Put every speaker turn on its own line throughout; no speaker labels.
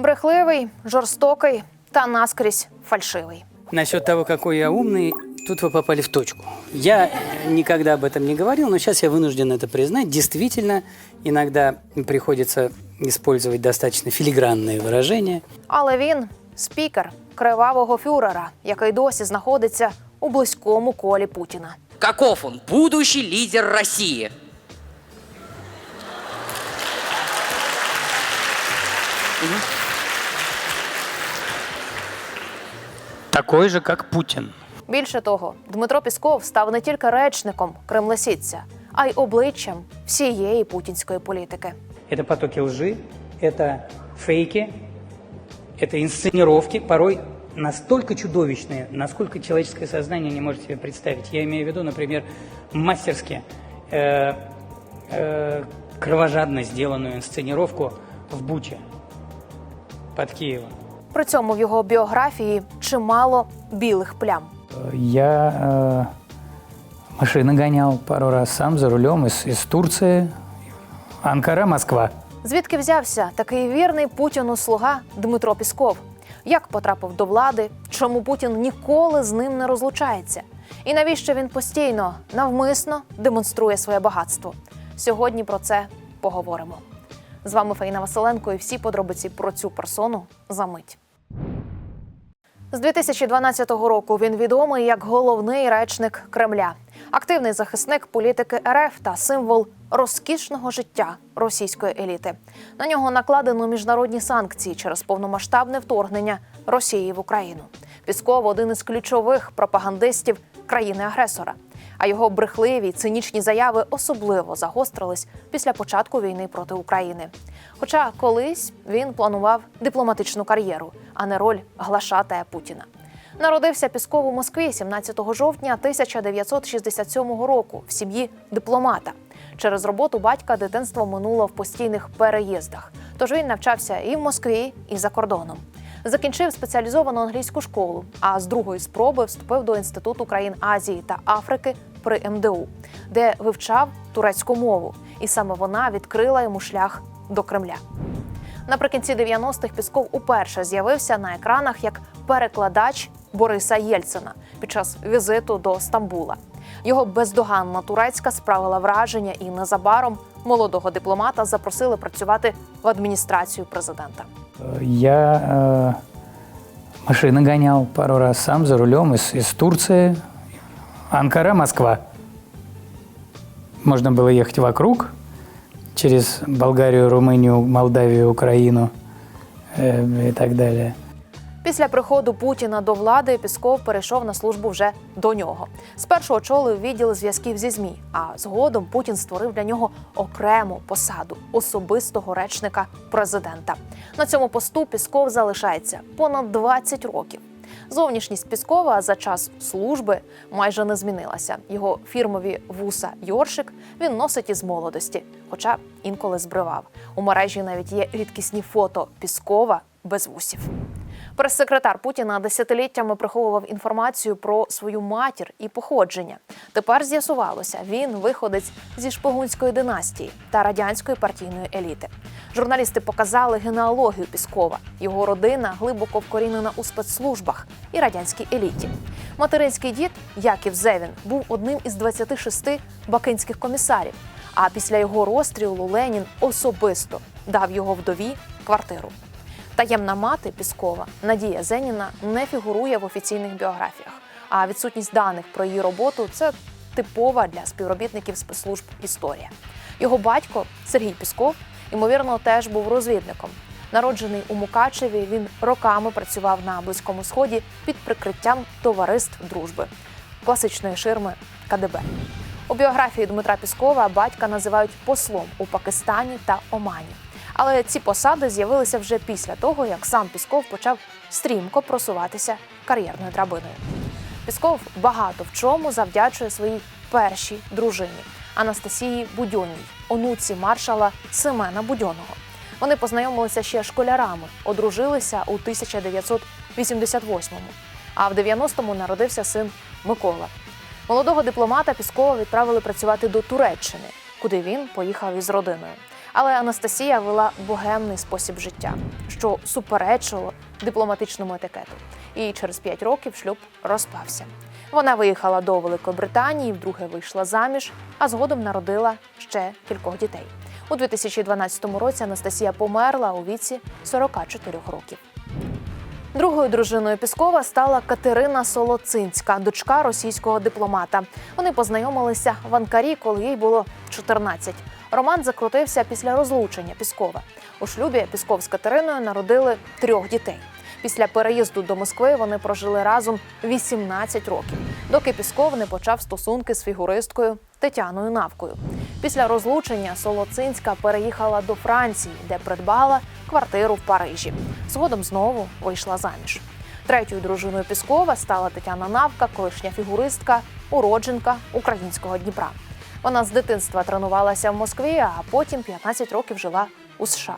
Брехливий, жорстокий та наскрізь фальшивий.
Насчет того, какой я умный, тут вы попали в точку. Я никогда об этом не говорил, но сейчас я вынужден это признать. Действительно, иногда приходится использовать достаточно филигранные выражения.
Але він спікер кривавого фюрера, який досі знаходиться у близькому колі Путіна.
Каков он, будущий лидер России?
Такой же, как Путин.
Більше того, Дмитро Пісков став не тільки речником кремлесідця, а й обличчям всієї путінської політики.
Это потоки лжи, это фейки, это инсценировки, порой настолько чудовищные, насколько человеческое сознание не может себе представить. Я имею в виду, например, мастерски э, э, кровожадно сделанную инсценировку в Буче под Киевом.
При цьому в його біографії чимало білих плям.
Я э, машины гонял пару раз сам за рулем из, из Турции. Анкара, Москва.
Звідки взявся такий вірний Путіну слуга Дмитро Пісков? Як потрапив до влади? Чому Путін ніколи з ним не розлучається? І навіщо він постійно навмисно демонструє своє багатство? Сьогодні про це поговоримо. З вами Фаїна Василенко і всі подробиці про цю персону за мить. З 2012 року він відомий як головний речник Кремля, активний захисник політики РФ та символ розкішного життя російської еліти. На нього накладено міжнародні санкції через повномасштабне вторгнення Росії в Україну. Пісков один із ключових пропагандистів країни-агресора. А його брехливі цинічні заяви особливо загострились після початку війни проти України. Хоча колись він планував дипломатичну кар'єру, а не роль глашатая Путіна. Народився Пісков у Москві 17 жовтня 1967 року в сім'ї дипломата. Через роботу батька дитинство минуло в постійних переїздах. Тож він навчався і в Москві, і за кордоном. Закінчив спеціалізовану англійську школу, а з другої спроби вступив до інституту країн Азії та Африки при МДУ, де вивчав турецьку мову, і саме вона відкрила йому шлях до Кремля. Наприкінці 90-х Пісков уперше з'явився на екранах як перекладач Бориса Єльцина під час візиту до Стамбула. Його бездоганна турецька справила враження, і незабаром молодого дипломата запросили працювати в адміністрацію президента.
Я э, машины гонял пару раз сам за рулем из, из Турции. Анкара, Москва. Можно было ехать вокруг через Болгарию, Румынию, Молдавию, Украину э, и так далее.
Після приходу Путіна до влади Пісков перейшов на службу вже до нього. Спершу очолив відділ зв'язків зі ЗМІ, а згодом Путін створив для нього окрему посаду особистого речника президента. На цьому посту Пісков залишається понад 20 років. Зовнішність Піскова за час служби майже не змінилася. Його фірмові вуса Йоршик він носить із молодості, хоча інколи збривав. У мережі навіть є рідкісні фото Піскова без вусів. Прес-секретар Путіна десятиліттями приховував інформацію про свою матір і походження. Тепер з'ясувалося, він виходець зі шпигунської династії та радянської партійної еліти. Журналісти показали генеалогію Піскова. Його родина глибоко вкорінена у спецслужбах і радянській еліті. Материнський дід Яків Зевін був одним із 26 бакинських комісарів. А після його розстрілу Ленін особисто дав його вдові квартиру. Таємна мати Піскова Надія Зеніна не фігурує в офіційних біографіях. А відсутність даних про її роботу це типова для співробітників спецслужб історія. Його батько Сергій Пісков, ймовірно, теж був розвідником. Народжений у Мукачеві, він роками працював на близькому сході під прикриттям товариств дружби, класичної ширми КДБ. У біографії Дмитра Піскова батька називають послом у Пакистані та Омані. Але ці посади з'явилися вже після того, як сам Пісков почав стрімко просуватися кар'єрною драбиною. Пісков багато в чому завдячує своїй першій дружині Анастасії Будьонній, онуці маршала Семена Будьоного. Вони познайомилися ще школярами, одружилися у 1988-му, а в 90-му народився син Микола. Молодого дипломата Піскова відправили працювати до Туреччини, куди він поїхав із родиною. Але Анастасія вела богемний спосіб життя, що суперечило дипломатичному етикету. І через п'ять років шлюб розпався. Вона виїхала до Великобританії, вдруге вийшла заміж, а згодом народила ще кількох дітей. У 2012 році Анастасія померла у віці 44 років. Другою дружиною Піскова стала Катерина Солоцинська, дочка російського дипломата. Вони познайомилися в Анкарі, коли їй було 14. Роман закрутився після розлучення Піскова. У шлюбі Пісков з Катериною народили трьох дітей. Після переїзду до Москви вони прожили разом 18 років, доки Пісков не почав стосунки з фігуристкою Тетяною Навкою. Після розлучення Солоцинська переїхала до Франції, де придбала квартиру в Парижі. Згодом знову вийшла заміж. Третьою дружиною Піскова стала Тетяна Навка, колишня фігуристка, уродженка українського Дніпра. Вона з дитинства тренувалася в Москві, а потім 15 років жила у США.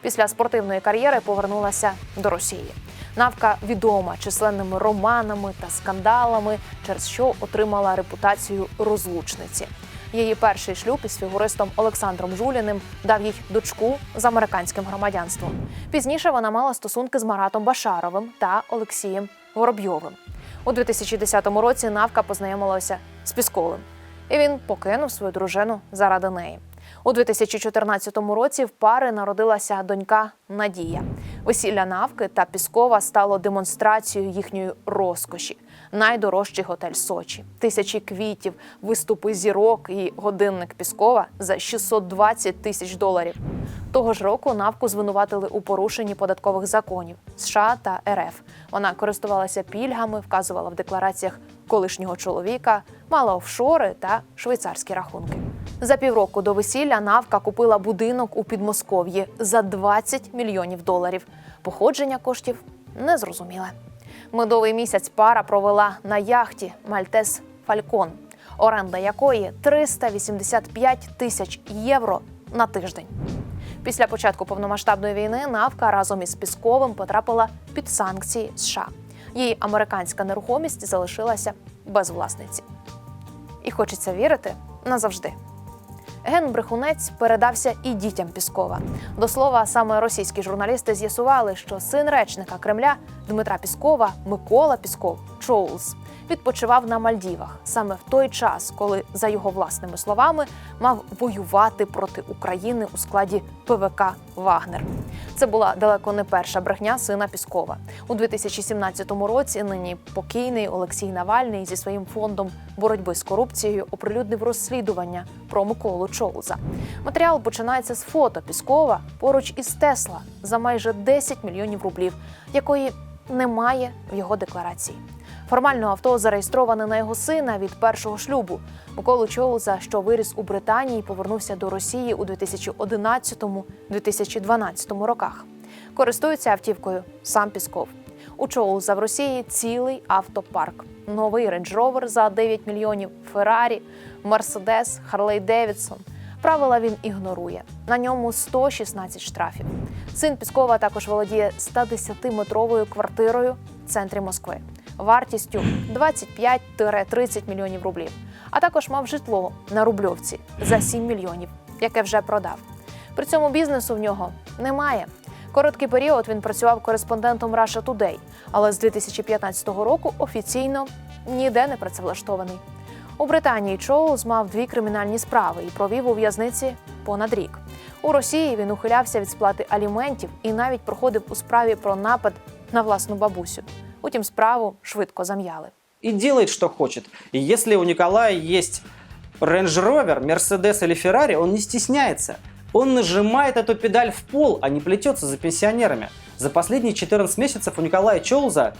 Після спортивної кар'єри повернулася до Росії. Навка відома численними романами та скандалами, через що отримала репутацію розлучниці. Її перший шлюб із фігуристом Олександром Жуліним дав їй дочку з американським громадянством. Пізніше вона мала стосунки з Маратом Башаровим та Олексієм Воробйовим. У 2010 році Навка познайомилася з Пісковим, і він покинув свою дружину заради неї. У 2014 році в пари народилася донька Надія. Весілля Навки та Піскова стало демонстрацією їхньої розкоші. Найдорожчий готель Сочі, тисячі квітів, виступи зірок і годинник Піскова за 620 тисяч доларів. Того ж року Навку звинуватили у порушенні податкових законів США та РФ. Вона користувалася пільгами, вказувала в деклараціях колишнього чоловіка, мала офшори та швейцарські рахунки. За півроку до весілля Навка купила будинок у Підмосков'ї за 20 мільйонів доларів. Походження коштів незрозуміле. Медовий місяць пара провела на яхті Мальтес Фалькон, оренда якої 385 тисяч євро на тиждень. Після початку повномасштабної війни Навка разом із Пісковим потрапила під санкції США. Її американська нерухомість залишилася без власниці. І хочеться вірити назавжди. Ген Брехунець передався і дітям Піскова. До слова, саме російські журналісти з'ясували, що син речника Кремля Дмитра Піскова, Микола Пісков, Чоулз, відпочивав на Мальдівах саме в той час, коли, за його власними словами, мав воювати проти України у складі ПВК Вагнер. Це була далеко не перша брехня сина Піскова. У 2017 році нині покійний Олексій Навальний зі своїм фондом боротьби з корупцією оприлюднив розслідування про Миколу Чоуза. Матеріал починається з фото Піскова поруч із Тесла за майже 10 мільйонів рублів, якої немає в його декларації. Формально авто зареєстроване на його сина від першого шлюбу. Миколу Чоуза, що виріс у Британії, повернувся до Росії у 2011-2012 роках. Користується автівкою сам Пісков. У Чоуза в Росії цілий автопарк. Новий Range Rover за 9 мільйонів, Феррарі, Мерседес, Харлей Девідсон. Правила він ігнорує. На ньому 116 штрафів. Син Піскова також володіє 110-метровою квартирою в центрі Москви вартістю 25-30 мільйонів рублів. А також мав житло на Рубльовці за 7 мільйонів, яке вже продав. При цьому бізнесу в нього немає. Короткий період він працював кореспондентом Russia Today, але з 2015 року офіційно ніде не працевлаштований. У Британії Чоулз мав дві кримінальні справи і провів у в'язниці понад рік. У Росії він ухилявся від сплати аліментів і навіть проходив у справі про напад на власну бабусю. Утім, справу швидко зам'яли.
и делает, что хочет. И если у Николая есть Range Rover, Mercedes или Ferrari, он не стесняется. Он нажимает эту педаль в пол, а не плетется за пенсионерами. За последние 14 месяцев у Николая Чоуза,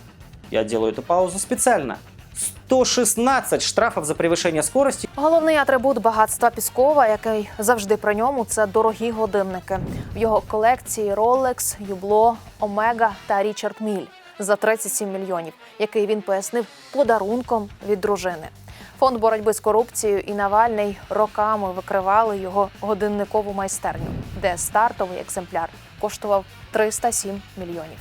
я делаю эту паузу специально, 116 штрафов за превышение скорости
Головний атрибут багатства Піскова, який завжди при ньому, це дорогі годинники. В його колекції Rolex, Hublot, Omega та Річард Міль за 37 мільйонів, який він пояснив подарунком від дружини. Фонд боротьби з корупцією і Навальний роками викривали його годинникову майстерню, де стартовий екземпляр коштував 307 мільйонів.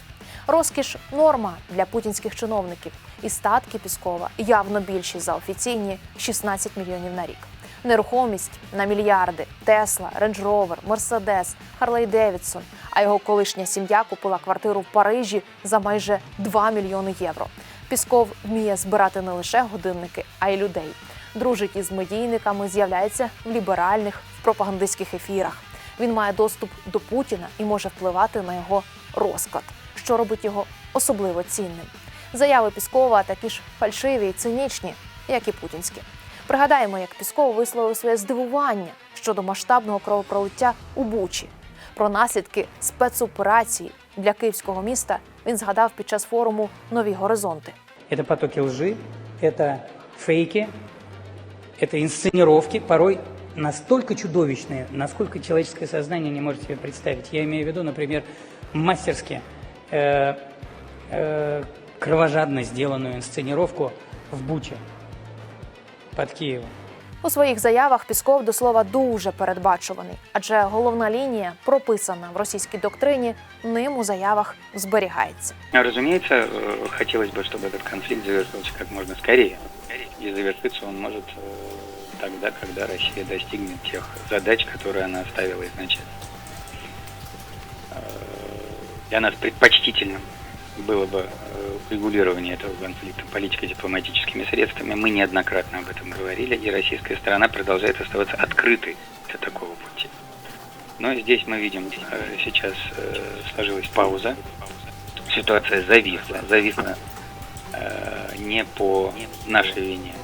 Розкіш норма для путінських чиновників, і статки Піскова явно більші за офіційні 16 мільйонів на рік. Нерухомість на мільярди, Тесла, Рендж Ровер, Мерседес, Харлей Девідсон. А його колишня сім'я купила квартиру в Парижі за майже 2 мільйони євро. Пісков вміє збирати не лише годинники, а й людей. Дружить із медійниками, з'являється в ліберальних в пропагандистських ефірах. Він має доступ до Путіна і може впливати на його розклад, що робить його особливо цінним. Заяви Піскова такі ж фальшиві і цинічні, як і путінські. Пригадаємо, як Пісков висловив своє здивування щодо масштабного кровопролиття у Бучі. Про наслідки спецоперації для київського міста він згадав під час форуму Нові горизонти.
Это потоки лжи, это фейки, это инсценировки, порой настолько чудовищные, насколько человеческое сознание не может себе представить. Я имею в виду, например, мастерски э, э, кровожадно сделанную инсценировку в Буче под Киевом.
У своїх заявах Пісков до слова дуже передбачуваний, адже головна лінія, прописана в російській доктрині, ним у заявах зберігається.
Разумеется, э, хотелось бы, чтобы этот конфликт завершился как можно скорее. И завершиться он может э, тогда, когда Россия достигнет тех задач, которые она ставила изначально. Э, Для нас предпочтительным было бы э, регулирование этого конфликта политико-дипломатическими средствами. Мы неоднократно об этом говорили, и российская сторона продолжает оставаться открытой для такого пути. Но здесь мы видим, э, сейчас э, сложилась пауза, ситуация зависла, зависла э, не по нашей вине.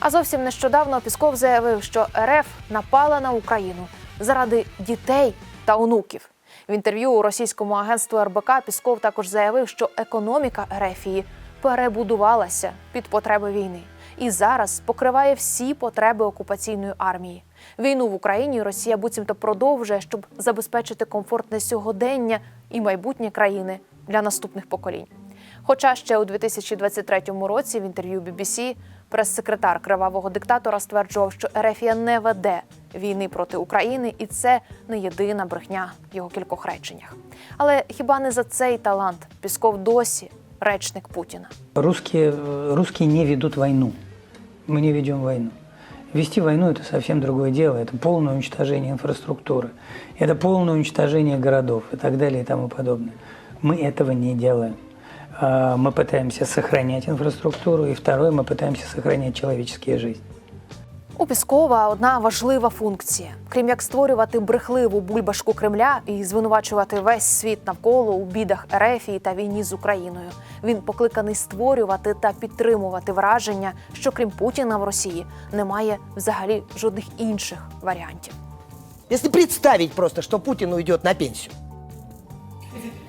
А зовсім нещодавно Пісков заявив, що РФ напала на Україну заради дітей та онуків. В інтерв'ю у російському агентству РБК Пісков також заявив, що економіка Ерефії перебудувалася під потреби війни і зараз покриває всі потреби окупаційної армії. Війну в Україні Росія буцімто продовжує, щоб забезпечити комфортне сьогодення і майбутнє країни для наступних поколінь. Хоча ще у 2023 році в інтерв'ю BBC прес-секретар кривавого диктатора стверджував, що Ерефія не веде війни проти України, і це не єдина брехня в його кількох реченнях. Але хіба не за цей талант Пісков досі речник Путіна?
Русские, э, русские не ведут войну. Мы не ведем войну. Вести войну – это совсем другое дело. Это полное уничтожение инфраструктуры. Это полное уничтожение городов и так далее и тому подобное. Мы этого не делаем. А, Мы пытаемся сохранять инфраструктуру. И второе, мы пытаемся сохранять человеческие жизни.
У Піскова одна важлива функція: крім як створювати брехливу бульбашку Кремля і звинувачувати весь світ навколо у бідах Ерефії та війні з Україною. Він покликаний створювати та підтримувати враження, що крім Путіна в Росії немає взагалі жодних інших варіантів.
Если представить просто, что Путин уйдет на пенсию,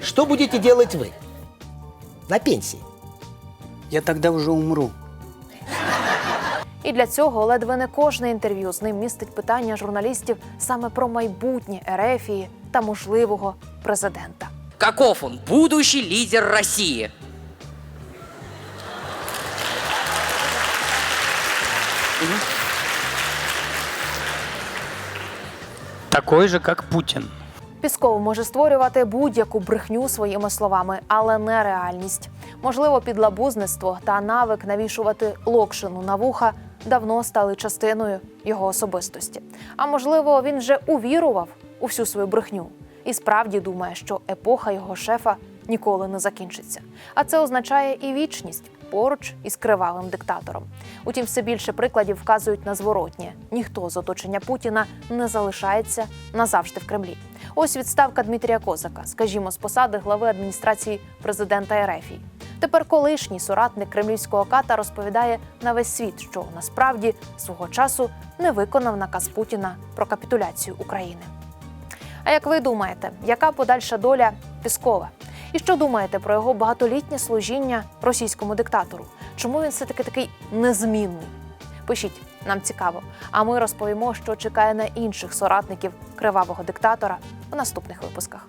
что будете делать вы? На пенсии.
Я тогда уже умру.
І для цього ледве не кожне інтерв'ю з ним містить питання журналістів саме про майбутнє Ерефії та можливого президента.
Каков он, будущий лидер России?
Такой же, как Путин.
Пісков може створювати будь-яку брехню своїми словами, але не реальність. Можливо, підлабузництво та навик навішувати локшину на вуха давно стали частиною його особистості. А можливо, він вже увірував у всю свою брехню і справді думає, що епоха його шефа ніколи не закінчиться. А це означає і вічність поруч із кривавим диктатором. Утім, все більше прикладів вказують на зворотнє: ніхто з оточення Путіна не залишається назавжди в Кремлі. Ось відставка Дмитрія Козака, скажімо, з посади глави адміністрації президента Ерефії. Тепер колишній соратник кремлівського ката розповідає на весь світ, що насправді свого часу не виконав наказ Путіна про капітуляцію України. А як ви думаєте, яка подальша доля Піскова? І що думаєте про його багатолітнє служіння російському диктатору? Чому він все таки такий незмінний? Пишіть, нам цікаво. А ми розповімо, що чекає на інших соратників кривавого диктатора в наступних випусках.